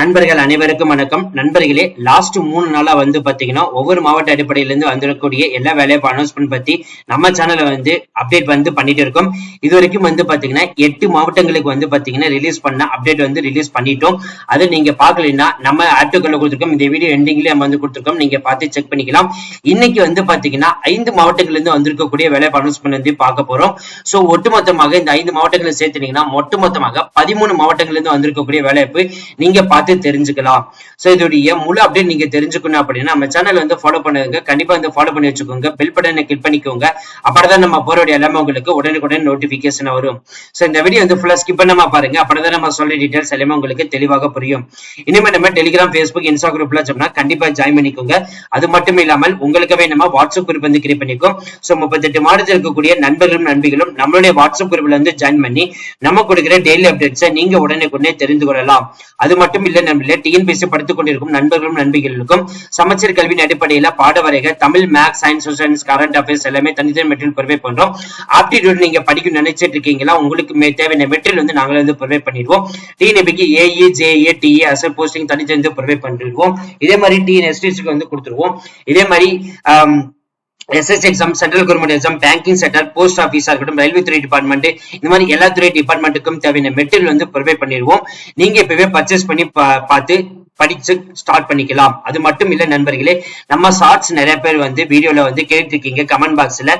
நண்பர்கள் அனைவருக்கும் வணக்கம். நண்பர்களே லாஸ்ட் மூணு நாளா வந்து பாத்தீங்கன்னா ஒவ்வொரு மாவட்ட அடிப்படையில இருந்து வந்திருக்கக்கூடிய எல்லா வேலைவாய்ப்பு அனௌன்ஸ்மெண்ட் பத்தி நம்ம சேனல்ல வந்து அப்டேட் வந்து பண்ணிட்டு இருக்கோம். இது வரைக்கும் வந்து பாத்தீங்கன்னா எட்டு மாவட்டங்களுக்கு வந்து பாத்தீங்கன்னா ரிலீஸ் பண்ண அப்டேட் வந்து ரிலீஸ் பண்ணிட்டோம். அது நீங்க பாக்கலன்னா நம்ம ஆட்டோக்கல்ல கொடுத்துருக்கோம். இந்த வீடியோ எண்டிங்லயே நம்ம வந்து கொடுத்துருக்கோம். நீங்க பார்த்து செக் பண்ணிக்கலாம். இன்னைக்கு வந்து பாத்தீங்கன்னா ஐந்து மாவட்டங்கள்ல இருந்து வந்திருக்கக்கூடிய வேலைவாய்ப்பு அனௌன்ஸ்மெண்ட் வந்து பார்க்க போறோம். சோ ஒட்டுமொத்தமாக இந்த ஐந்து மாவட்டங்களை சேர்த்துனீங்கன்னா ஒட்டுமொத்தமாக பதிமூணு மாவட்டங்கள்ல இருந்து வந்திருக்கக்கூடிய வேலைவாய்ப்பு நீங்க பார்த்து தெரிஞ்சுக்கலாம். ஸோ இதோடைய முழு அப்டேட் நீங்க தெரிஞ்சுக்கணும் அப்படின்னா நம்ம சேனல் வந்து ஃபாலோ பண்ணுங்க. கண்டிப்பா வந்து ஃபாலோ பண்ணி வச்சுக்கோங்க. பெல் பட்டனை கிளிக் பண்ணிக்கோங்க. அப்பதான் நம்ம போறோட எல்லாமே உங்களுக்கு உடனுக்குடன் நோட்டிபிகேஷன் வரும். ஸோ இந்த வீடியோ வந்து ஃபுல்லா ஸ்கிப் பண்ணாம பாருங்க. அப்பதான் நம்ம சொல்ல டீடைல்ஸ் எல்லாமே உங்களுக்கு தெளிவாக புரியும். இனிமே நம்ம டெலிகிராம் ஃபேஸ்புக் இன்ஸ்டா குரூப்ல சொன்னா கண்டிப்பா ஜாயின் பண்ணிக்கோங்க. அது மட்டும் இல்லாமல் உங்களுக்கவே நம்ம வாட்ஸ்அப் குரூப் வந்து கிரியேட் பண்ணிக்கோம் சோ முப்பத்தெட்டு மாதத்தில் இருக்கக்கூடிய நண்பர்களும் நண்பிகளும் நம்மளுடைய வாட்ஸ்அப் குரூப்ல வந்து ஜாயின் பண்ணி நம்ம கொடுக்கிற டெய்லி அப்டேட்ஸை நீங்க உடனே தெரிந்து கொள்ளலாம். அது மட்டும் இல்ல நம்மள டிஎன்பிஎஸ்சி படித்துக் கொண்டிருக்கும் நண்பர்களும் நண்பிகளுக்கும் சமச்சீர் கல்வியின் அடிப்படையில பாட வரைக Tamil maths science science current affairs எல்லாமே தனித்தனி மெட்டீரியல் ப்ரொவைட் பண்றோம். ஆப்டிடியூட் நீங்க படிக்க நினைச்சிட்டு இருக்கீங்களா உங்களுக்கு மே- தேவையான மெட்டீரியல் வந்து நாங்களே வந்து ப்ரொவைட் பண்ணிடுவோம். டிஎன்பிக்கு ஏஇ ஜேஏ டிஏ அசல் போஸ்டிங் தனித்தனி ப்ரொவைட் பண்ணிடுவோம். இதே மாதிரி டிஎன்எஸ்டிக்கு வந்து கொடுத்துருவோம் இதே மாதிரி SS exam central government exam banking sector post ஆஃபீஸா இருக்கட்டும் ரயில்வே துறை டிபார்ட்மெண்ட் இந்த மாதிரி எல்லா துறை டிபார்ட்மெண்ட்டுக்கும் தேவையான மெட்டீரியல் வந்து ப்ரொவைட் பண்ணிடுவோம். நீங்க இப்பவே பர்ச்சேஸ் பண்ணி பார்த்து படிச்சு ஸ்டார்ட் பண்ணிக்கலாம். அது மட்டும் இல்ல நண்பர்களே நம்ம ஷார்ட்ஸ் நிறைய பேர் வந்து வீடியோல வந்து கேட்டிருக்கீங்க கமெண்ட் பாக்ஸ்ல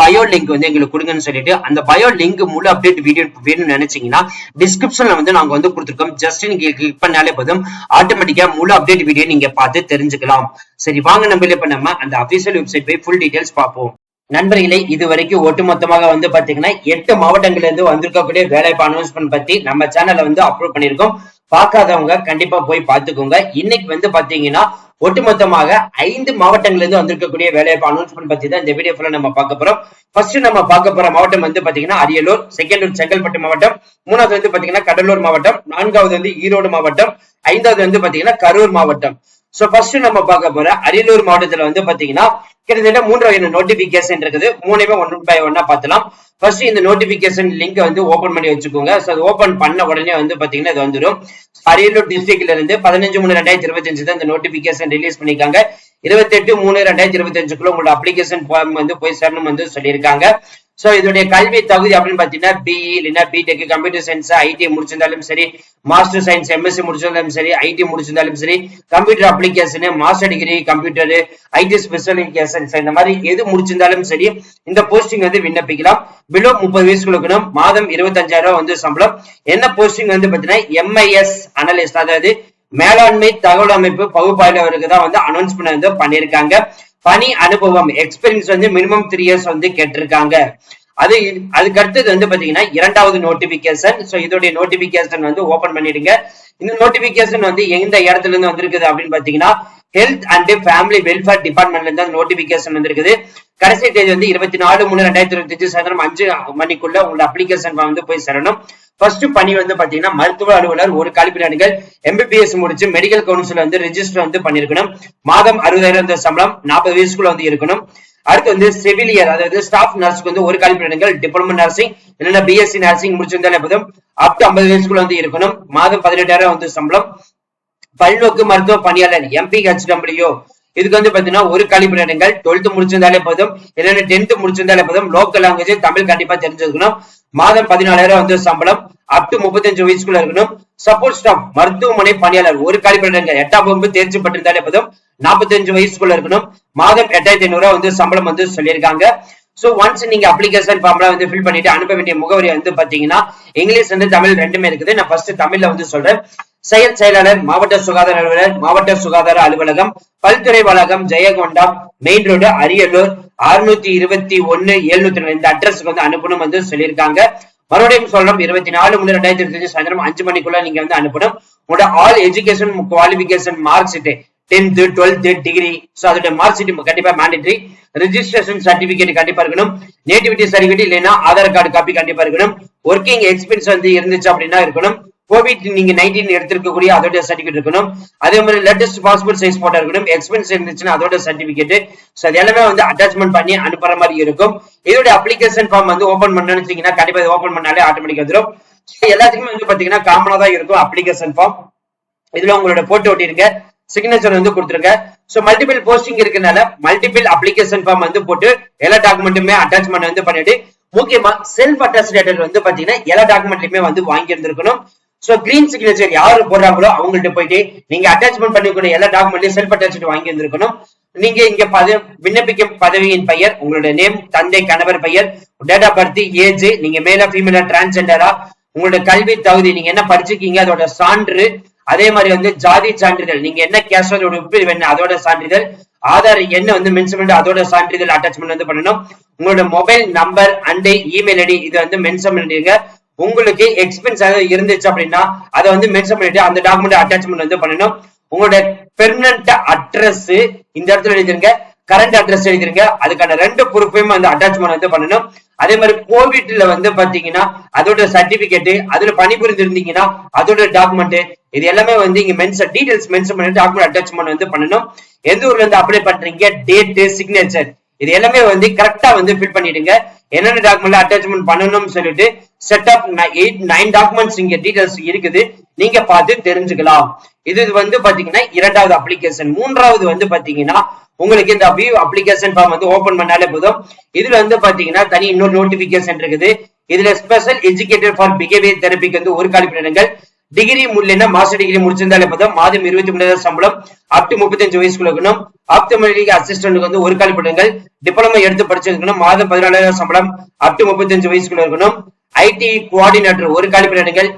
பயோ லிங்க் வந்து எங்களுக்கு கொடுங்கன்னு சொல்லிட்டு அந்த பயோ லிங்க் முழு அப்டேட் வீடியோ வேணும்னு நினைச்சீங்கன்னா டிஸ்கிரிப்ஷன்ல வந்து நாங்க வந்து கொடுத்துருக்கோம். ஜஸ்ட் நீங்க கிளிக் பண்ணாலே போதும். ஆட்டோமேட்டிக்கா முழு அப்டேட் வீடியோ நீங்க பார்த்து தெரிஞ்சுக்கலாம். சரி வாங்க நம்ம இப்ப நம்ம அந்த அபிஷியல் வெப்சைட் போய் ஃபுல் டீடைல்ஸ் பார்ப்போம். நண்பர்களே இது வரைக்கும் ஒட்டுமொத்தமாக வந்து பாத்தீங்கன்னா எட்டு மாவட்டங்கள்ல இருந்து வந்திருக்கக்கூடிய வேலைவாய்ப்பு அனௌன்ஸ்மெண்ட் பத்தி நம்ம சேனல்ல வந்து அப்லோட் பண்ணிருக்கோம் பார்க்காதவங்க கண்டிப்பா போய் பாத்துக்கோங்க இன்னைக்கு வந்து பாத்தீங்கன்னா ஒட்டுமொத்தமாக ஐந்து மாவட்டங்கள்ல இருந்து வந்திருக்கக்கூடிய வேலைவாய்ப்பு அனௌன்ஸ்மெண்ட் பத்தி தான் இந்த வீடியோ ஃபுல்லா நம்ம பார்க்க போறோம். ஃபர்ஸ்ட் நம்ம பார்க்க போற மாவட்டம் வந்து பாத்தீங்கன்னா அரியலூர் செகண்ட் செங்கல்பட்டு மாவட்டம் மூணாவது வந்து பாத்தீங்கன்னா கடலூர் மாவட்டம் நான்காவது வந்து ஈரோடு மாவட்டம் ஐந்தாவது வந்து பாத்தீங்கன்னா கரூர் மாவட்டம். சோ ஃபர்ஸ்ட் நம்ம பார்க்க போற அரியலூர் மாவட்டத்துல வந்து பாத்தீங்கன்னா கிட்டத்தட்ட மூன்று வகையான நோட்டிபிகேஷன் இருக்குது. மூணுமே ஒன் பை ஒன்னா பார்த்தலாம். ஃபர்ஸ்ட் இந்த நோட்டிபிகேஷன் லிங்க் வந்து ஓபன் பண்ணி வச்சுக்கோங்க. சோ அது ஓபன் பண்ண உடனே வந்து பாத்தீங்கன்னா இது வந்துடும் அரியலூர் டிஸ்ட்ரிக்ட்ல இருந்து பதினஞ்சு மூணு ரெண்டாயிரத்தி இருபத்தஞ்சு தான் இந்த நோட்டிபிகேஷன் ரிலீஸ் பண்ணிருக்காங்க இருபத்தெட்டு மூணு ரெண்டாயிரத்தி இருபத்தஞ்சுக்குள்ள உங்களோட அப்ளிகேஷன் ஃபார்ம் வந்து போய் சேரணும் வந்து சொல்லியிருக்காங்க. சோ இதனுடைய கல்வி தகுதி அப்படின்னு பாத்தீங்கன்னா பிஇ இல்லைன்னா பிடெக் கம்ப்யூட்டர் சயின்ஸ் ஐடி முடிச்சிருந்தாலும் சரி மாஸ்டர் சயின்ஸ் எம்எஸ்சி முடிச்சிருந்தாலும் சரி ஐடி முடிச்சிருந்தாலும் சரி computer application master degree computer IT specialisations இந்த மாதிரி எது முடிச்சிருந்தாலும் சரி இந்த போஸ்டிங் வந்து விண்ணப்பிக்கலாம். பிலோ முப்பது வயசுக்கு இருக்கணும். மாதம் இருபத்தஞ்சாயிரம் ரூபாய் வந்து சம்பளம். என்ன போஸ்டிங் வந்து பாத்தீங்கன்னா எம்ஐஎஸ் அனலிஸ்ட் அதாவது மேலாண்மை தகவல் அமைப்பு பகுப்பாய்வருக்கு தான் வந்து அனௌன்ஸ்மெண்ட் வந்து பண்ணியிருக்காங்க. பணி அனுபவம் எக்ஸ்பீரியன்ஸ் வந்து மினிமம் த்ரீ இயர்ஸ் வந்து கேட்டிருக்காங்க. அது அதுக்கு அடுத்தது வந்து பாத்தீங்கன்னா இரண்டாவது நோட்டிபிகேஷன் சோ இதோடைய நோட்டிபிகேஷன் வந்து ஓபன் பண்ணிடுங்க. இந்த நோட்டிபிகேஷன் வந்து எந்த இடத்துல இருந்து வந்திருக்குது அப்படின்னு பாத்தீங்கன்னா ஹெல்த் அண்ட் ஃபேமிலி வெல்ஃபேர் டிபார்ட்மெண்ட்ல இருந்து நோட்டிபிகேஷன் வந்திருக்குது. கடைசி தேதி வந்து இருபத்தி நாலு மூணு ரெண்டாயிரத்தி இருபத்தி அஞ்சு சாயந்தரம் அஞ்சு மணிக்குள்ள உங்களோட அப்ளிகேஷன் வந்து போய் சேரணும். ஃபர்ஸ்ட் பணி வந்து பாத்தீங்கன்னா மருத்துவ அலுவலர் ஒரு காலிப்பினாடுகள் எம்பிபிஎஸ் முடிச்சு மெடிக்கல் கவுன்சில் வந்து ரெஜிஸ்டர் வந்து பண்ணிருக்கணும். மாதம் அறுபதாயிரம் வந்து சம்பளம் நாற்பது வயசுக்குள்ள வந்து இருக்கணும். அடுத்து வந்து செவிலியர் அதாவது ஸ்டாஃப் நர்ஸ்க்கு வந்து ஒரு காலிப்பினாடுகள் டிப்ளமோ நர்சிங் இல்லைன்னா பிஎஸ்சி நர்சிங் முடிச்சிருந்தாலே போதும். அப் டு ஐம்பது வயசுக்குள்ள வந்து இருக்கணும். மாதம் பதினெட்டாயிரம் வந்து சம்பளம். பல்நோக்கு மருத்துவ பணியாளர் எம்பிஹெச்டபிள்யூ இதுக்கு வந்து பாத்தீங்கன்னா ஒரு கழிப்பிடங்கள் டுவெல்த் முடிச்சிருந்தாலே போதும். இல்லைன்னா டென்த் முடிச்சிருந்தாலே போதும். லோக்கல் லாங்குவேஜ் தமிழ் கண்டிப்பா தெரிஞ்சிருக்கணும். மாதம் பதினாலாயிரம் வந்து சம்பளம். அப் டு முப்பத்தஞ்சு வயசுக்குள்ள இருக்கணும். சப்போர்ட் ஸ்டாஃப் மருத்துவமனை பணியாளர் ஒரு கழிப்பிடங்கள் எட்டாம் வகுப்பு தேர்ச்சி பெற்றிருந்தாலே போதும். நாற்பத்தஞ்சு வயசுக்குள்ள இருக்கணும். மாதம் எட்டாயிரத்தி ஐநூறு வந்து சம்பளம் வந்து சொல்லியிருக்காங்க. சோ ஒன்ஸ் நீங்க அப்ளிகேஷன் ஃபார்ம்லாம் வந்து ஃபில் பண்ணிட்டு அனுப்ப வேண்டிய முகவரி வந்து பாத்தீங்கன்னா இங்கிலீஷ் வந்து தமிழ் ரெண்டுமே இருக்குது. நான் ஃபர்ஸ்ட் தமிழ்ல வந்து சொல்றேன். செயல் செயலாளர் மாவட்ட சுகாதார அலுவலர் மாவட்ட சுகாதார அலுவலகம் பல்துறை வளாகம் ஜெயகொண்டா மெயின் ரோடு அரியலூர் அறுநூத்தி இருபத்தி ஒன்னு எழுநூத்தி ரெண்டு. இந்த அட்ரஸ்க்கு வந்து அனுப்பணும் வந்து சொல்லியிருக்காங்க. மறுபடியும் சொல்றோம் இருபத்தி நாலு மூணு ரெண்டாயிரத்தி இருபத்தி சாயந்தரம் அஞ்சு மணிக்குள்ள நீங்க வந்து அனுப்பணும். உங்களோட all education qualification mark sheet tenth twelfth degree so அதோட மார்க் ஷீட் கண்டிப்பா மேண்டேட்டரி ரிஜிஸ்ட்ரேஷன் சர்டிபிகேட் கண்டிப்பா இருக்கணும். நேட்டிவிட்டி சர்டிபிகேட் இல்லைன்னா ஆதார் கார்டு காப்பி கண்டிப்பா இருக்கணும். ஒர்க்கிங் எக்ஸ்பீரியன்ஸ் வந்து இருந்துச்சு அப்படின்னா இருக்கணும். கோவிட் நீங்க நைன்டீன் எடுத்திருக்கக்கூடிய அதோட சர்டிபிகேட் இருக்கணும். அதே மாதிரி லேட்டஸ்ட் பாஸ்போர்ட் சைஸ் போட்டோ இருக்கணும். எக்ஸ்பென்ஸ் இருந்துச்சுன்னா அதோட சர்டிபிகேட் ஸோ அது எல்லாமே வந்து அட்டாச்மெண்ட் பண்ணி அனுப்புற மாதிரி இருக்கும். இதோட அப்ளிகேஷன் ஃபார்ம் வந்து ஓபன் பண்ணணும்னு வச்சீங்கன்னா கண்டிப்பா ஓபன் பண்ணாலே ஆட்டோமேட்டிக் வந்துடும் எல்லாத்துக்குமே வந்து பாத்தீங்கன்னா காமனா தான் இருக்கும் அப்ளிகேஷன் ஃபார்ம் இதுல உங்களோட போட்டோ ஒட்டிருங்க. சிக்னேச்சர் வந்து கொடுத்துருங்க. சோ மல்டிபிள் போஸ்டிங் இருக்கனால மல்டிபிள் அப்ளிகேஷன் ஃபார்ம் வந்து போட்டு எல்லா டாக்குமெண்ட்டுமே அட்டாச்மெண்ட் வந்து பண்ணிட்டு முக்கியமா செல்ஃப் அட்டாஸ்டேட்டர் வந்து பாத்தீங்கன்னா எல்லா டாக்குமெண்ட்லயுமே வந்து வாங்கி இருந்திருக்கணும். சோ கிரீன் சிக்னேச்சர் யாரு போடுறாங்களோ அவங்கள்ட்ட போயிட்டு நீங்க அட்டாச்மெண்ட் பண்ணிக்கூடிய எல்லா டாக்குமெண்ட்லயும் செல்ஃப் அட்டாச் வாங்கி இருந்திருக்கணும் நீங்க இங்க பத விண்ணப்பிக்கும் பதவியின் பெயர் உங்களுடைய நேம் தந்தை கணவர் பெயர் டேட் ஆஃப் பர்த் ஏஜ் நீங்க மேல ஃபீமேலா டிரான்ஸ்ஜெண்டரா உங்களோட கல்வி தகுதி நீங்க என்ன படிச்சிருக்கீங்க அதோட சான்று அதே மாதிரி வந்து ஜாதி சான்றிதழ் நீங்க என்ன கேஸ்ட் அதோட உப்பு வேணும் அதோட சான்றிதழ் ஆதார் என்ன வந்து மென்ஷன் பண்ணி அதோட சான்றிதழ் அட்டாச்மெண்ட் வந்து பண்ணணும். உங்களோட mobile number and email ID இது வந்து மென்ஷன் பண்ணிடுங்க உங்களுக்கு எக்ஸ்பென்ஸ் ஏதாவது இருந்துச்சு அப்படின்னா அதை வந்து மென்ஷன் பண்ணிட்டு அந்த டாக்குமெண்ட் அட்டாச்மெண்ட் வந்து பண்ணணும். உங்களோட பெர்மனன்ட் அட்ரஸ் இந்த இடத்துல எழுதிருங்க. Current address எழுதிருங்க. அதுக்கான ரெண்டு ப்ரூஃபையும் வந்து அட்டாச்மெண்ட் வந்து பண்ணணும். அதே மாதிரி கோவிட்ல வந்து பாத்தீங்கன்னா அதோட சர்டிபிகேட் அதுல பணிபுரிந்து இருந்தீங்கன்னா அதோட டாக்குமெண்ட் இது எல்லாமே வந்து இங்க மென்ஷன் டீடைல்ஸ் மென்ஷன் பண்ணி டாக்குமெண்ட் அட்டாச்மெண்ட் வந்து பண்ணணும். எந்த ஊர்ல இருந்து அப்ளை பண்றீங்க? டேட் சிக்னேச்சர் இது எல்லாமே வந்து கரெக்டா வந்து ஃபில் பண்ணிடுங்க. என்னென்ன டாக்குமெண்ட் அட்டாச்மெண்ட் பண்ணணும்னு சொல்லிட்டு செட்டப் எயிட் நைன் டாக்குமெண்ட்ஸ் இங்க டீடைல்ஸ் இருக்குது. நீங்க பார்த்து தெரிஞ்சுக்கலாம். இது வந்து பாத்தீங்கன்னா இரண்டாவது அப்ளிகேஷன் மூன்றாவது வந்து பாத்தீங்கன்னா உங்களுக்கு இந்த வியூ அப்ளிகேஷன் ஃபார்ம் வந்து ஓபன் பண்ணாலே போதும். இதுல வந்து பாத்தீங்கன்னா தனி இன்னொரு நோட்டிபிகேஷன் இருக்குது. இதுல ஸ்பெஷல் எஜுகேட்டட் ஃபார் பிஹேவியர் தெரப்பிக்கு வந்து ஒரு காலிப்பிடங்கள் டிகிரி முடியலன்னா மாஸ்டர் டிகிரி முடிச்சிருந்தாலே பார்த்தா மாதம் இருபத்தி மூணாயிரம் சம்பளம். அப் டு முப்பத்தஞ்சு வயசுக்குள்ள இருக்கணும். ஆப்தமெடிக் அசிஸ்டன்ட்க்கு வந்து ஒரு காலிப்பிடங்கள் டிப்ளமோ எடுத்து படிச்சிருக்கணும். மாதம் பதினாலாயிரம் சம்பளம். அப் டு முப்பத்தஞ்சு வயசுக்குள்ள இருக்கணும். ஐடி கோஆர்டினேட்டர் ஒரு காலிப்பிடங்கள்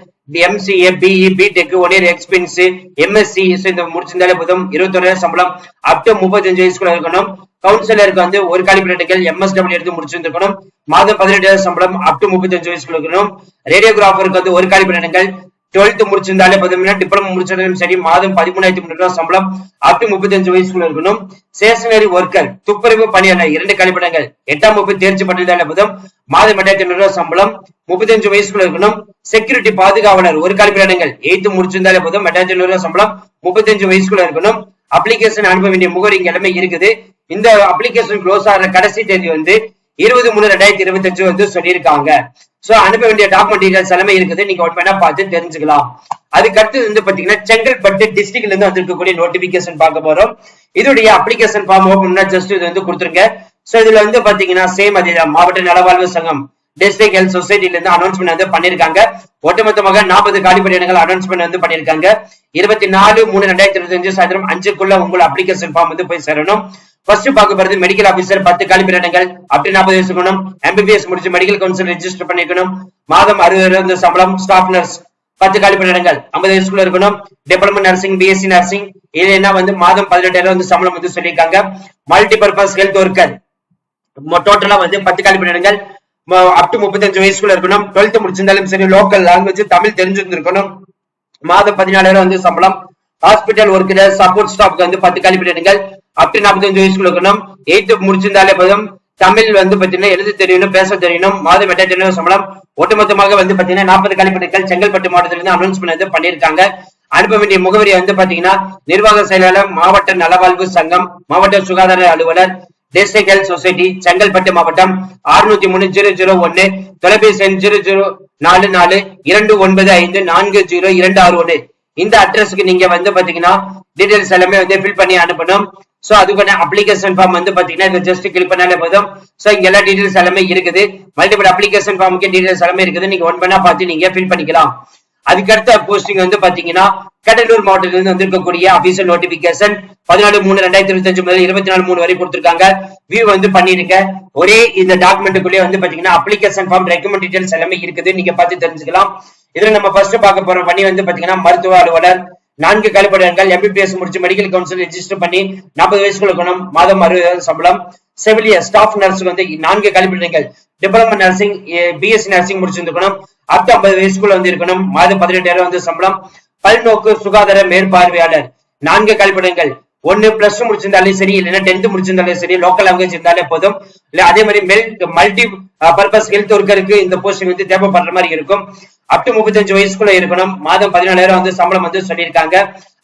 MCA BE BTech one year experience MSc இந்த முடிச்சிருந்தாலே போதும். இருபத்தொராயிரம் சம்பளம். அப் டு முப்பத்தஞ்சு வயசுக்குள்ள இருக்கணும். கவுன்சிலருக்கு வந்து ஒரு காலிபிரேட்டுகள் எம்எஸ்டபிள்யூ எடுத்து முடிச்சிருந்துக்கணும் மாதம் பதினெட்டாயிரம் சம்பளம். அப் டு முப்பத்தஞ்சு வயசுக்குள்ள இருக்கணும். ரேடியோகிராஃபருக்கு வந்து ஒரு காலிபிரேட்டுகள் டுவெல்த் முடிச்சிருந்தாலே பார்த்தீங்கன்னா டிப்ளமோ முடிச்சிருந்தாலும் சரி மாதம் பதிமூணாயிரத்தி முன்னூறு ரூபாய் சம்பளம். அப் டு முப்பத்தஞ்சு வயசுக்குள்ள இருக்கணும். ஸ்டேஷனரி ஒர்க்கர் துப்புரவு பணியாளர் இரண்டு கழிப்பிடங்கள் எட்டாம் வகுப்பு தேர்ச்சி பண்ணியிருந்தாலே போதும். மாதம் எட்டாயிரத்தி ஐநூறு ரூபாய் சம்பளம். முப்பத்தஞ்சு வயசுக்குள்ள இருக்கணும். செக்யூரிட்டி பாதுகாவலர் ஒரு கழிப்பிடங்கள் எய்த் முடிச்சிருந்தாலே போதும். எட்டாயிரத்தி ஐநூறு ரூபாய் சம்பளம். முப்பத்தஞ்சு வயசுக்குள்ள இருக்கணும். அப்ளிகேஷன் அனுப்ப வேண்டிய முகவரி இங்க எல்லாமே இருக்குது. இந்த அப்ளிகேஷன் க்ளோஸ் ஆகிற கடைசி தேதி வந்து இருபது மூணு ரெண்டாயிரத்தி இருபத்தஞ்சு வந்து சொல்லியிருக்காங்க. சோ அனுப்ப வேண்டிய டாக்குமெண்ட் டீடைல்ஸ் எல்லாமே இருக்குது. நீங்க ஒன் வேணா பார்த்து தெரிஞ்சுக்கலாம். அதுக்கடுத்து வந்து பாத்தீங்கன்னா செங்கல்பட்டு டிஸ்ட்ரிக்ட்ல இருந்து வந்திருக்கக்கூடிய நோட்டிபிகேஷன் பார்க்க போறோம். இதோடைய அப்ளிகேஷன் ஃபார்ம் ஓப்பன் ஜஸ்ட் இது வந்து கொடுத்துருங்க. சோ இதுல வந்து பாத்தீங்கன்னா சேம் அதே மாவட்ட நலவாழ்வு சங்கம். டிஸ்ட்ரிக்ட் ஹெல்த் சொசைட்டில இருந்து அனௌன்ஸ்மெண்ட் வந்து பண்ணிருக்காங்க. ஒட்டுமொத்தமாக நாற்பது காலிப்படி இடங்கள் அனௌன்ஸ்மெண்ட் வந்து பண்ணிருக்காங்க. இருபத்தி நாலு மூணு ரெண்டாயிரத்தி இருபத்தி அஞ்சு சாயந்தரம் அஞ்சுக்குள்ள உங்கள் அப்ளிகேஷன் ஃபார்ம் வந்து போய் சேரணும். ஃபர்ஸ்ட் பார்க்க போறது மெடிக்கல் ஆபீசர் பத்து காலிப்படி இடங்கள் அப்படி நாற்பது வயசு இருக்கணும். எம்பிபிஎஸ் முடிச்சு மெடிக்கல் கவுன்சில் ரெஜிஸ்டர் பண்ணிக்கணும். மாதம் அறுபது சம்பளம் ஸ்டாஃப் நர்ஸ் பத்து காலிப்படி இடங்கள் ஐம்பது வயசுக்குள்ள இருக்கணும். டிப்ளமோ நர்சிங் பிஎஸ்சி நர்சிங் இது என்ன வந்து மாதம் பதினெட்டாயிரம் வந்து சம்பளம் வந்து சொல்லியிருக்காங்க. மல்டி பர்பஸ் ஹெல்த் ஒர்க்கர் டோட்டலா வந்து பத்து காலிப்படி இடங்கள் அப் டு முப்பத்தஞ்சு வயசுக்குள்ள இருக்கணும். டுவெல்த் முடிச்சிருந்தாலும் சரி லோக்கல் லாங்குவேஜ் தமிழ் தெரிஞ்சிருந்திருக்கணும். மாதம் பதினாலாயிரம் வந்து சம்பளம். ஹாஸ்பிட்டல் ஒர்க்கில் சப்போர்ட் ஸ்டாஃப்க்கு வந்து பத்து காலிப்பிடங்கள் அப் டு நாற்பத்தஞ்சு வயசுக்குள்ள இருக்கணும். எயித்து முடிச்சிருந்தாலே போதும். தமிழ் வந்து பாத்தீங்கன்னா எழுத தெரியணும் பேச தெரியணும். மாதம் எட்டாயிரம் சம்பளம். ஒட்டுமொத்தமாக வந்து பாத்தீங்கன்னா நாற்பது காலிப்பிடங்கள் செங்கல்பட்டு மாவட்டத்திலிருந்து அனௌன்ஸ்மெண்ட் வந்து பண்ணியிருக்காங்க. அனுப்ப வேண்டிய முகவரி வந்து பாத்தீங்கன்னா நிர்வாக செயலாளர் மாவட்ட நலவாழ்வு சங்கம் மாவட்ட சுகாதார அலுவலர் டிஸ்ட்ரிக்ட் ஹெல்த் சொசைட்டி செங்கல்பட்டு மாவட்டம் அறுநூத்தி மூணு ஜீரோ ஜீரோ ஒன்னு தொலைபேசி எண் ஜீரோ ஜீரோ நாலு நாலு இரண்டு ஒன்பது ஐந்து நான்கு ஜீரோ இரண்டு ஆறு ஒன்னு. இந்த அட்ரஸ்க்கு நீங்க வந்து பாத்தீங்கன்னா டீடைல்ஸ் எல்லாமே வந்து ஃபில் பண்ணி அனுப்பணும். சோ அதுக்கான அப்ளிகேஷன் ஃபார்ம் வந்து பாத்தீங்கன்னா இந்த ஜஸ்ட் கிளிக் பண்ணாலே போதும். சோ இங்க எல்லா டீடைல்ஸ் எல்லாமே இருக்குது. மல்டிபிள் அப்ளிகேஷன் ஃபார்முக்கு டீடைல்ஸ் எல்லாமே இருக்குது. நீங்க ஒன் பண்ணா பார்த்து நீங்க ஃபில் பண்ணிக்கலாம். அதுக்கு அடுத்த போஸ்டிங் வந்து பாத்தீங்கன்னா கடலூர் மாவட்டத்திலிருந்து வந்திருக்கக்கூடிய அபிஷியல் நோட்டிபிகேஷன் பதினாலு மூணு ரெண்டாயிரத்தி இருபத்தி அஞ்சு முதல் இருபத்தி நாலு மூணு வரை கொடுத்திருக்காங்க. வியூ வந்து பண்ணிருங்க ஒரே இந்த டாக்குமெண்ட்டுக்குள்ளே வந்து பாத்தீங்கன்னா அப்ளிகேஷன் ஃபார்ம் ரெக்கமெண்ட் டீடைல்ஸ் எல்லாமே இருக்குது. நீங்க பார்த்து தெரிஞ்சுக்கலாம். இதுல நம்ம ஃபர்ஸ்ட் பார்க்க போற பணி வந்து பாத்தீங்கன்னா மருத்துவ அலுவலர் நான்கு கழிப்படங்கள் எம்பிபிஎஸ் முடிச்சு மெடிக்கல் கவுன்சில் ரெஜிஸ்டர் பண்ணி நாற்பது வயசுக்குள்ள குணம் மாதம் அறுபது சம்பளம் செவிலியர் ஸ்டாஃப் நர்ஸ் வந்து நான்கு கழிப்பிடங்கள் டிப்ளமோ நர்சிங் பிஎஸ்சி நர்சிங் முடிச்சிருந்துக்கணும் அப் ஐம்பது வயசுக்குள்ள வந்து இருக்கணும். மாதம் பதினெட்டாயிரம் வந்து சம்பளம். பல்நோக்கு சுகாதார மேற்பார்வையாளர். நான்கு கழிப்பிடங்கள் ஒன்னு பிளஸ் டூ முடிச்சிருந்தாலே சரி இல்லைன்னா டென்த் முடிச்சிருந்தாலே சரி லோக்கல் லாங்குவேஜ் இருந்தாலே போதும். இல்ல அதே மாதிரி மெல் மல்டி பர்பஸ் ஹெல்த் ஒர்க்கருக்கு இந்த போஸ்டிங் வந்து தேவைப்படுற மாதிரி இருக்கும். அப் டு முப்பத்தஞ்சு வயசுக்குள்ள இருக்கணும். மாதம் பதினாலாயிரம் வந்து சம்பளம் வந்து சொல்லியிருக்காங்க.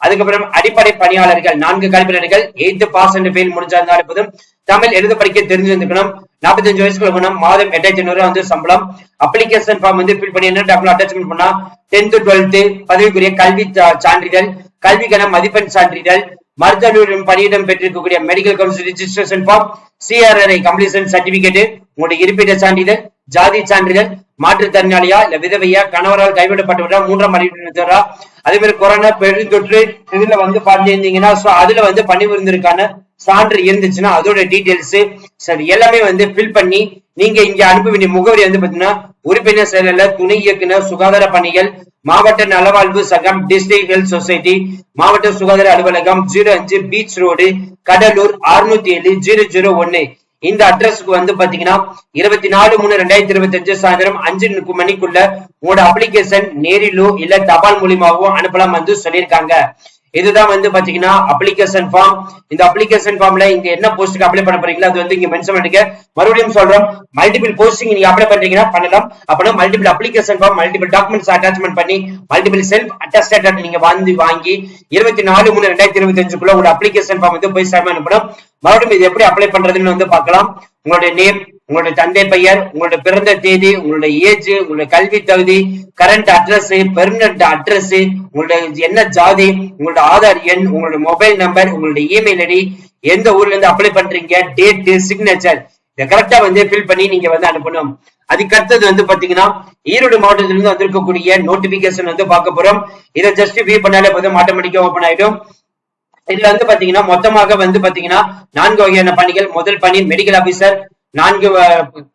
அதுக்கப்புறம் அடிப்படை பணியாளர்கள் நான்கு கல்வியாளர்கள் எய்த் பாஸ் அண்ட் ஃபெயில் முடிஞ்சிருந்தாலே போதும். தமிழ் எழுத படிக்க தெரிஞ்சிருந்துக்கணும். நாற்பத்தஞ்சு வயசுக்குள்ள போனா மாதம் எட்டாயிரத்தி ஐநூறு வந்து சம்பளம். அப்ளிகேஷன் ஃபார்ம் வந்து ஃபில் பண்ணி என்ன டாக்குமெண்ட் அட்டாச்மெண்ட் பண்ணா டென்த் டுவெல்த் பதவிக்குரிய கல்வி சான்றிதழ் கல்விக்கான மதிப்பெண் சான்றிதழ் மருத்துவ பணியிடம் பெற்றிருக்கக்கூடிய medical council registration form CRRI completion certificate உங்களுடைய இருப்பிட சான்றிதழ் ஜாதி சான்றிதழ் மாற்றுத்திறனாளியா இல்ல விதவையா கணவரால் கைவிடப்பட்டவரா மூன்றாம் அறிவித்தவரா அதே மாதிரி கொரோனா பெருந்தொற்று இதுல வந்து பார்த்திருந்தீங்கன்னா அதுல வந்து பணிபுரிந்திருக்கான சான்று இருந்துச்சுன்னா அதோட டீடைல்ஸ் எல்லாமே வந்து ஃபில் பண்ணி நீங்க இங்க அனுப்ப வேண்டிய முகவரி வந்து பாத்தீங்கன்னா உறுப்பினர் செயலர் துணை இயக்குனர் சுகாதார பணிகள் மாவட்ட நலவாழ்வு சங்கம் டிஸ்ட்ரிக்ட் ஹெல்த் சொசைட்டி மாவட்ட சுகாதார அலுவலகம் ஜீரோ அஞ்சு பீச் ரோடு கடலூர் அறுநூத்தி ஏழு ஜீரோ ஜீரோ ஒன்னு. இந்த அட்ரஸ்க்கு வந்து பாத்தீங்கன்னா இருபத்தி நாலு மூணு ரெண்டாயிரத்தி இருபத்தி அஞ்சு சாயந்தரம் அஞ்சு மணிக்குள்ள உங்களோட அப்ளிகேஷன் நேரிலோ இல்ல தபால் மூலியமாவோ அனுப்பலாம் வந்து சொல்லியிருக்காங்க. இதுதான் வந்து பாத்தீங்கன்னா அப்ளிகேஷன் ஃபார்ம் இந்த அப்ளிகேஷன் ஃபார்ம்ல இங்க என்ன போஸ்ட்டுக்கு அப்ளை பண்ண போறீங்களோ அது வந்து இங்க மென்ஷன் பண்ணிக்க மறுபடியும் சொல்றோம் மல்டிபிள் போஸ்டிங் நீங்க அப்ளை பண்றீங்கன்னா பண்ணலாம். அப்படின்னா multiple application form multiple documents attachment பண்ணி மல்டிபிள் செல்ஃப் அட்டஸ்டேட் நீங்க வந்து வாங்கி இருபத்தி நாலு மூணு ரெண்டாயிரத்தி இருபத்தி அஞ்சுக்குள்ள உங்களோட அப்ளிகேஷன் ஃபார்ம் வந்து போய் சைன் அனுப்பணும். மறுபடியும் இது எப்படி அப்ளை பண்றதுன்னு வந்து பார்க்கலாம். உங்களுடைய நேம் உங்களுடைய தந்தை பெயர் உங்களுடைய பிறந்த தேதி உங்களுடைய ஏஜ் உங்களுடைய கல்வி தகுதி கரண்ட் அட்ரஸ் பெர்மனன்ட் அட்ரஸ் உங்களுடைய என்ன ஜாதி உங்களுடைய ஆதார் எண் உங்களுடைய மொபைல் நம்பர் உங்களுடைய இமெயில் ஐடி எந்த ஊர்ல இருந்து அப்ளை பண்றீங்க டேட் சிக்னேச்சர் இதை கரெக்டா வந்து ஃபில் பண்ணி நீங்க வந்து அனுப்பணும். அதுக்கு அடுத்தது வந்து பாத்தீங்கன்னா ஈரோடு மாவட்டத்திலிருந்து வந்திருக்கக்கூடிய நோட்டிபிகேஷன் வந்து பார்க்க போறோம். இதை ஜஸ்ட் வியூ பண்ணாலே போதும் ஆட்டோமேட்டிக்கா ஓபன் ஆயிடும். இதுல வந்து பாத்தீங்கன்னா மொத்தமாக வந்து பாத்தீங்கன்னா நான்கு வகையான பணிகள். முதல் பணி மெடிக்கல் ஆபீசர் நான்கு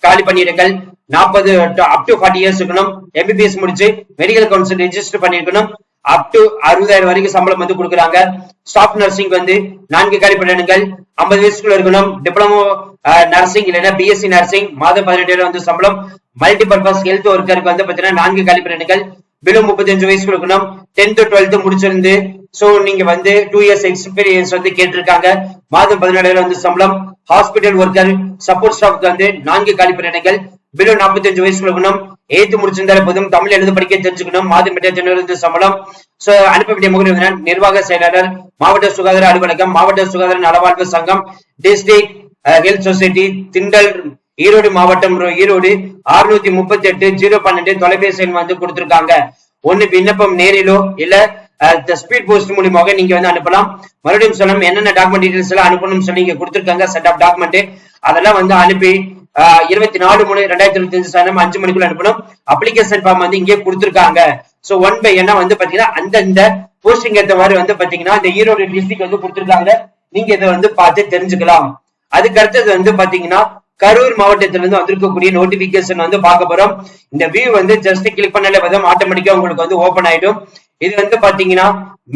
காலி பணியிடங்கள் நாற்பது அப் டு ஃபார்ட்டி இயர்ஸ் இருக்கணும். எம்பிபிஎஸ் முடிச்சு மெடிக்கல் கவுன்சில் ரெஜிஸ்டர் பண்ணிருக்கணும். அப் டு அறுபதாயிரம் வரைக்கும் சம்பளம் வந்து கொடுக்குறாங்க. ஸ்டாஃப் நர்சிங் வந்து நான்கு காலி பணியிடங்கள் ஐம்பது வயசுக்குள்ள இருக்கணும். டிப்ளமோ நர்சிங் இல்லைன்னா பிஎஸ்சி நர்சிங் மாதம் பதினெட்டு வந்து சம்பளம். மல்டி பர்பஸ் ஹெல்த் ஒர்க்கருக்கு வந்து பாத்தீங்கன்னா நான்கு காலி பணியிடங்கள் பிலோ முப்பத்தஞ்சு வயசுக்கு இருக்கணும். டென்த் டுவெல்த் முடிச்சிருந்து சோ நீங்க வந்து டூ இயர்ஸ் எக்ஸ்பீரியன்ஸ் வந்து கேட்டிருக்காங்க. மாதம் பதினேழாயிரம் வந்து சம்பளம். ஹாஸ்பிட்டல் ஒர்க்கர் சப்போர்ட் ஸ்டாஃப்க்கு வந்து நான்கு காலி பணியிடங்கள் பிலோ நாற்பத்தஞ்சு வயசுக்கு இருக்கணும் எய்த்து முடிச்சிருந்தாலே போதும். தமிழ் எழுத படிக்க தெரிஞ்சுக்கணும். மாதம் எட்டாயிரத்தி சம்பளம். சோ அனுப்ப வேண்டிய முகவரி நிர்வாக செயலாளர் மாவட்ட சுகாதார அலுவலகம் மாவட்ட சுகாதார நலவாழ்வு சங்கம் district health society Thindal Erode மாவட்டம் ஈரோடு அறுநூத்தி முப்பத்தி எட்டு ஜீரோ பன்னெண்டு தொலைபேசி எண் வந்து கொடுத்திருக்காங்க. ஒண்ணு விண்ணப்பம் நேரிலோ இல்ல ஸ்பீட் போஸ்ட் மூலியமாக நீங்க வந்து அனுப்பலாம். மறுபடியும் சொல்லணும் என்னென்ன டாக்குமெண்ட் டீடைல்ஸ் எல்லாம் அனுப்பணும்னு சொல்லி இங்க கொடுத்துருக்காங்க செட் ஆஃப் டாக்குமெண்ட் அதெல்லாம் வந்து அனுப்பி இருபத்தி நாலு மூணு ரெண்டாயிரத்தி இருபத்தி அஞ்சு சாயந்தரம் அஞ்சு மணிக்குள்ள அனுப்பணும். அப்ளிகேஷன் ஃபார்ம் வந்து இங்கே கொடுத்துருக்காங்க. சோ ஒன் பை என்ன வந்து பாத்தீங்கன்னா அந்தந்த போஸ்டிங் ஏத்த மாதிரி வந்து பாத்தீங்கன்னா இந்த ஈரோடு டிஸ்ட்ரிக்ட் வந்து கொடுத்துருக்காங்க. நீங்க இதை வந்து பார்த்து தெரிஞ்சுக்கலாம். அதுக்கு அடுத்தது வந்து பாத்தீங்கன்னா கரூர் மாவட்டத்துல இருந்து வந்திருக்கக்கூடிய நோட்டிபிகேஷன் வந்து பார்க்க போறோம். இந்த வியூ வந்து ஜஸ்ட் கிளிக் பண்ணாலே பார்த்தா ஆட்டோமேட்டிக்கா உங்களுக்கு வந்து ஓபன் ஆயிடும். இது வந்து பாத்தீங்கன்னா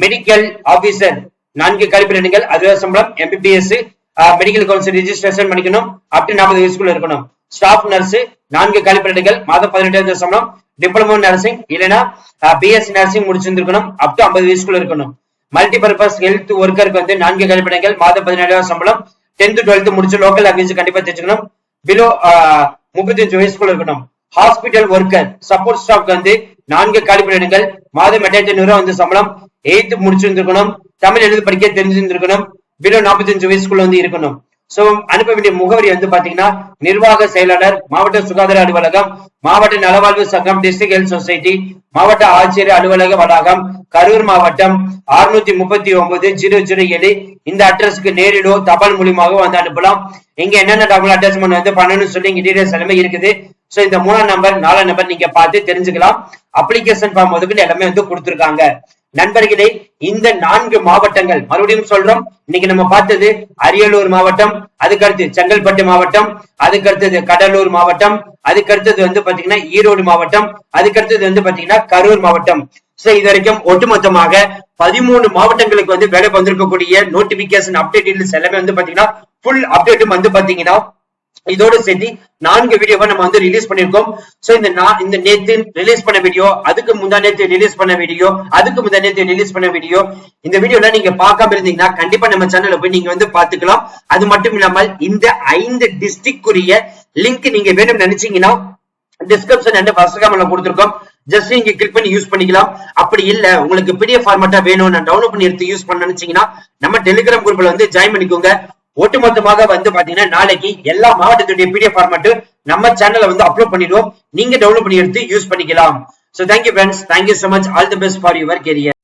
மெடிக்கல் ஆபீசர் நான்கு கழிப்பிடங்கள் அதுவே சம்பளம் எம்பிபிஎஸ் மெடிக்கல் கவுன்சில் ரிஜிஸ்ட்ரேஷன் பண்ணிக்கணும். அப் டு நாற்பது வயசுக்குள்ள இருக்கணும். ஸ்டாஃப் நர்ஸ் நான்கு கழிப்பிடங்கள் மாதம் பதினெட்டாயிரம் சம்பளம். டிப்ளமோ நர்சிங் இல்லைன்னா பிஎஸ்சி நர்சிங் முடிச்சிருந்திருக்கணும். அப் டு ஐம்பது வயசுக்குள்ள இருக்கணும். மல்டி பர்பஸ் ஹெல்த் ஒர்க்கருக்கு வந்து நான்கு கழிப்பிடங்கள் மாதம் பதினேழாயிரம் சம்பளம். டென்த் டுவெல்த் முடிச்சு லோக்கல் லாங்குவேஜ் கண்டிப்பா தெரிஞ்சுக்கணும். பிலோ முப்பத்தஞ்சு வயசுக்குள்ள இருக்கணும். ஹாஸ்பிட்டல் ஒர்க்கர் சப்போர்ட் ஸ்டாஃப்க்கு வந்து நான்கு காலிப்பிடங்கள் மாதம் எட்டாயிரத்தி ஐநூறு வந்து சம்பளம் எயித்து முடிச்சிருந்திருக்கணும் தமிழ் எழுதி படிக்க தெரிஞ்சிருந்திருக்கணும் பிலோ நாற்பத்தஞ்சு வயசுக்குள்ள வந்து இருக்கணும். சோ அனுப்ப வேண்டிய முகவரி வந்து பாத்தீங்கன்னா நிர்வாக செயலாளர் மாவட்ட சுகாதார அலுவலகம் மாவட்ட நலவாழ்வு சங்கம் டிஸ்ட்ரிக்ட் ஹெல்த் சொசைட்டி மாவட்ட ஆட்சியர் அலுவலக வளாகம் கரூர் மாவட்டம் அறுநூத்தி முப்பத்தி ஒன்பது ஜீரோ ஜீரோ ஏழு. இந்த அட்ரஸ்க்கு நேரிலோ தபால் மூலியமாக வந்து அனுப்பலாம். இங்க என்னென்ன டாக்குமெண்ட் அட்டாச்மெண்ட் வந்து பண்ணணும்னு சொல்லி இங்க டீடைல்ஸ் எல்லாமே இருக்குது. சோ இந்த மூணாம் நம்பர் நாலாம் நம்பர் நீங்க பார்த்து தெரிஞ்சுக்கலாம். அப்ளிகேஷன் ஃபார்ம் ஒதுக்கிட்டு எல்லாமே வந்து கொடுத்துருக்காங்க. நண்பர்களே இந்த நான்கு மாவட்டங்கள் மறுபடியும் சொல்றோம். இன்னைக்கு நம்ம பார்த்தது அரியலூர் மாவட்டம் அதுக்கடுத்து செங்கல்பட்டு மாவட்டம் அதுக்கடுத்தது கடலூர் மாவட்டம் அதுக்கடுத்தது வந்து பாத்தீங்கன்னா ஈரோடு மாவட்டம் அதுக்கடுத்தது வந்து பாத்தீங்கன்னா கரூர் மாவட்டம். சோ இது வரைக்கும் ஒட்டுமொத்தமாக பதிமூணு மாவட்டங்களுக்கு வந்து வேலை வந்திருக்கக்கூடிய நோட்டிபிகேஷன் அப்டேட் எல்லாமே வந்து பாத்தீங்கன்னா ஃபுல் அப்டேட்டும் வந்து பாத்தீங்கன்னா இதோட சேர்த்து நான்கு வீடியோவை நம்ம வந்து ரிலீஸ் பண்ணிருக்கோம் சோ இந்த இந்த நேத்து ரிலீஸ் பண்ண வீடியோ அதுக்கு முந்தா நேத்து ரிலீஸ் பண்ண வீடியோ அதுக்கு முந்தா நேத்து ரிலீஸ் பண்ண வீடியோ இந்த வீடியோல நீங்க பார்க்காம இருந்தீங்கன்னா கண்டிப்பா நம்ம சேனல்ல போய் நீங்க வந்து பாத்துக்கலாம் அது மட்டும் இல்லாமல் இந்த ஐந்து டிஸ்ட்ரிக்டுரிய லிங்க் நீங்க வேணும் நினைச்சீங்கன்னா டிஸ்கிரிப்ஷன் அண்ட் ஃபர்ஸ்ட் கமெண்ட்ல கொடுத்துருக்கோம். ஜஸ்ட் நீங்க கிளிக் பண்ணி யூஸ் பண்ணிக்கலாம். அப்படி இல்ல உங்களுக்கு பிடிஎஃப் ஃபார்மேட்டா வேணும் நான் டவுன்லோட் பண்ணி எடுத்து யூஸ் பண்ண நினைச்சீங்கன்னா நம்ம டெலிகிராம் குரூப்ல வந்து ஜாயின் பண்ணிக்கோங்க. ஒட்டுமொத்தமாக வந்து பாத்தீங்கன்னா நாளைக்கு எல்லா மாவட்டத்துடைய பிடிஎஃப் ஃபார்மட்டு நம்ம சேனல்ல வந்து அப்லோட் பண்ணிடுவோம். நீங்க டவுன்லோட் பண்ணி எடுத்து யூஸ் பண்ணிக்கலாம். So thank you friends thank you so much all the best for your career